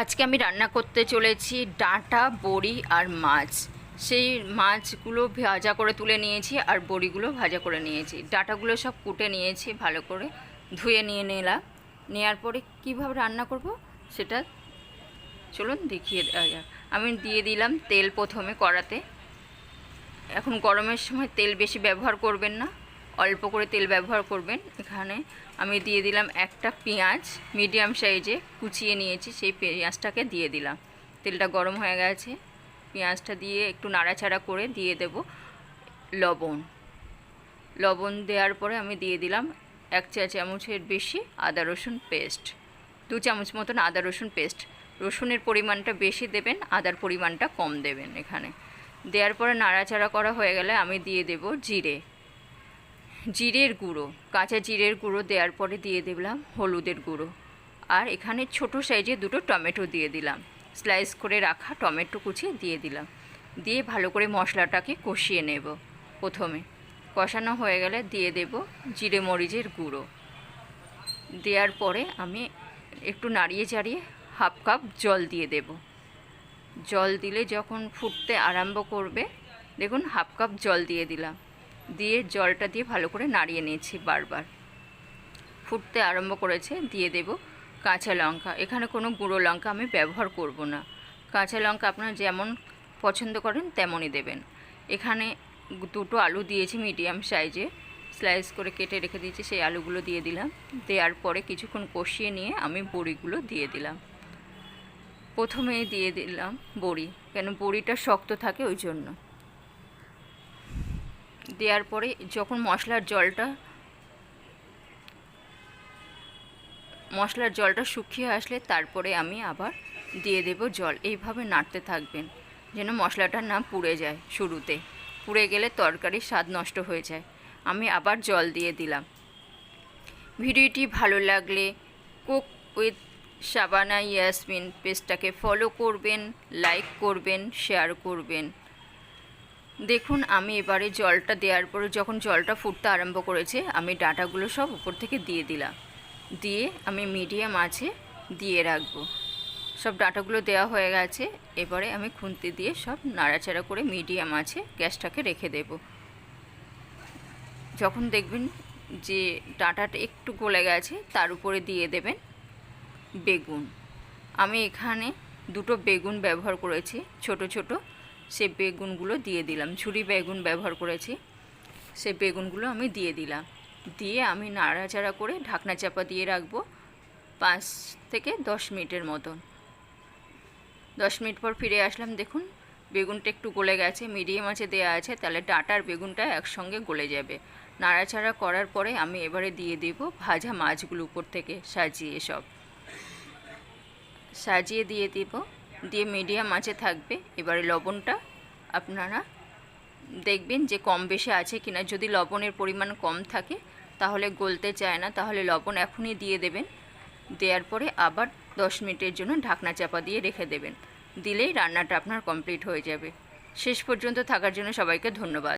আজকে আমি রান্না করতে চলেছি ডাঁটা, বড়ি আর মাছ। সেই মাছগুলো ভাজা করে তুলে নিয়েছি আর বড়িগুলো ভাজা করে নিয়েছি। ডাঁটাগুলো সব কুটে নিয়েছি ভালো করে ধুয়ে নিয়ে নিলাম। নেওয়ার পরে কীভাবে রান্না করব সেটা চলুন দেখিয়ে দেওয়া যাক। আমি দিয়ে দিলাম তেল প্রথমে কড়াতে। এখন গরমের সময় তেল বেশি ব্যবহার করবেন না। অল্প করে তেল ব্যবহার করবেন। এখানে আমি দিয়ে দিলাম একটা পেঁয়াজ মিডিয়াম সাইজে কুচিয়ে নিয়েছি, সেই পেঁয়াজটাকে দিয়ে দিলাম। তেলটা গরম হয়ে গেছে। পেঁয়াজটা দিয়ে একটু নাড়াচাড়া করে দিয়ে দেব লবণ। লবণ দেওয়ার পরে আমি দিয়ে দিলাম এক চা চামচের বেশি আদা রসুন পেস্ট। দু চামচ মতন আদা রসুন পেস্ট। রসুনের পরিমাণটা বেশি দেবেন, আদার পরিমাণটা কম দেবেন এখানে। দেওয়ার পরে নাড়াচাড়া করা হয়ে গেলে আমি দিয়ে দেব জিরে। জিরের গুঁড়ো, কাঁচা জিরের গুঁড়ো দেওয়ার পরে দিয়ে দিলাম হলুদের গুঁড়ো। আর এখানে ছোট সাইজে দুটো টমেটো দিয়ে দিলাম। স্লাইস করে রাখা টমেটো কুচি দিয়ে দিলাম। দিয়ে ভালো করে মশলাটাকে কষিয়ে নেব প্রথমে। কষানো হয়ে গেলে দিয়ে দেব জিরে মরিচের গুঁড়ো। দেওয়ার পরে আমি একটু নাড়িয়ে চাড়িয়ে হাফ কাপ জল দিয়ে দেব। জল দিলে যখন ফুটতে আরম্ভ করবে, দেখুন হাফ কাপ জল দিয়ে দিলাম। দিয়ে জলটা দিয়ে ভালো করে নাড়িয়ে নিয়েছি বারবার। ফুটতে আরম্ভ করেছে, দিয়ে দেব কাঁচা লঙ্কা। এখানে কোনো গুঁড়ো লঙ্কা আমি ব্যবহার করব না। কাঁচা লঙ্কা আপনারা যেমন পছন্দ করেন, তেমনই দেবেন। এখানে দুটো আলু দিয়েছি মিডিয়াম সাইজে। স্লাইস করে কেটে রেখে দিয়েছি, সেই আলুগুলো দিয়ে দিলাম। দেওয়ার পরে কিছুক্ষণ কষিয়ে নিয়ে আমি বড়িগুলো দিয়ে দিলাম। প্রথমেই দিয়ে দিলাম বড়ি, কেন বড়িটা শক্ত থাকে ওই জন্য। দেওয়ার পরে যখন মশলার জলটা মশলার জলটা শুকিয়ে আসলে তারপরে আমি আবার দিয়ে দেব জল। এইভাবে নাড়তে থাকবেন যেন মশলাটা না পুড়ে যায় শুরুতে। পুড়ে গেলে তরকারির স্বাদ নষ্ট হয়ে যায়। আমি আবার জল দিয়ে দিলাম। ভিডিওটি ভালো লাগলে কুক উইথ শাবানা ইয়াসমিন পেজটাকে ফলো করবেন, লাইক করবেন, শেয়ার করবেন। দেখুন, আমি এবারে জলটা দেওয়ার পরে যখন জলটা ফুটতে আরম্ভ করেছে, আমি ডাটাগুলো সব উপর থেকে দিয়ে দিলাম। দিয়ে আমি মিডিয়াম আছে দিয়ে রাখব। সব ডাটাগুলো দেওয়া হয়ে গেছে। এবারে আমি খুন্তি দিয়ে সব নাড়াচাড়া করে মিডিয়াম আছে গ্যাসটাকে রেখে দেব। যখন দেখবেন যে ডাটাটা একটু গলে গেছে, তার উপরে দিয়ে দেবেন বেগুন। আমি এখানে দুটো বেগুন ব্যবহার করেছি, ছোট ছোট। সে বেগুনগুলো দিয়ে দিলাম। ঝুরি বেগুন ব্যবহার করেছি। সে বেগুনগুলো আমি দিয়ে দিলাম। দিয়ে আমি নাড়াচাড়া করে ঢাকনা চাপা দিয়ে রাখব পাঁচ থেকে দশ মিনিটের মতন। দশ মিনিট পর ফিরে আসলাম, দেখুন বেগুনটা একটু গলে গেছে, মিডিয়াম আছে দেওয়া আছে, তাহলে ডাটার বেগুনটা একসঙ্গে গলে যাবে। নাড়াচাড়া করার পরে আমি এবারে দিয়ে দেব ভাজা মাছগুলো উপর থেকে সাজিয়ে সব। সাজিয়ে দিয়ে দেব দিয়ে মিডিয়াম আঁচে থাকবে। এবারে লবণটা আপনারা দেখবেন যে কম বেশি আছে কিনা। যদি লবণের পরিমাণ কম থাকে, তাহলে গলতে চায় না। তাহলে লবণ এখনই দিয়ে দেবেন। দেওয়ার পরে আবার দশ মিনিটের জন্য ঢাকনা চাপা দিয়ে রেখে দেবেন। দিলেই রান্নাটা আপনার কমপ্লিট হয়ে যাবে। শেষ পর্যন্ত থাকার জন্য সবাইকে ধন্যবাদ।